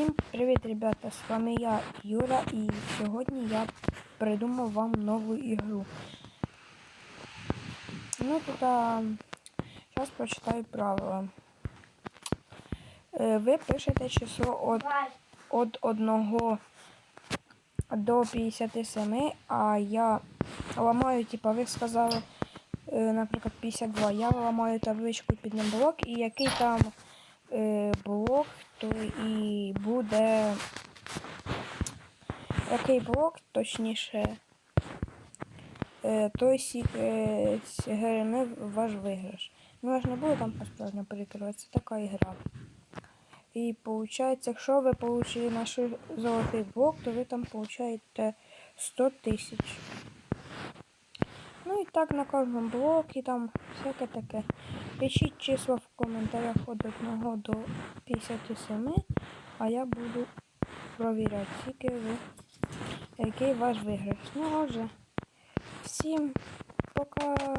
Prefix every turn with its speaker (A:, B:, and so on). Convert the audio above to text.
A: Всім привіт, ребята! З вами я, Юра, і сьогодні я придумав вам нову ігру. Ну, тут зараз прочитаю правила. Е, Ви пишете число від, від 1 до 57, а я ламаю, типа, ви сказали, е, наприклад, 52. Я ламаю табличку під ним блок, і який там е, блок, то і буде. Який блок, точніше, е, той сік е, ваш виграш. Ну, я ж не буду там посправді перекривати, це така ігра. І виходить, якщо ви отримали наш золотий блок, то ви там получаєте 100 тисяч. І так на кожному блокі там всяке таке. Пишіть числа в коментарях від 1 до 57, а я буду провіряти, скільки ви, який ваш виграш. Ну, отже, всім пока.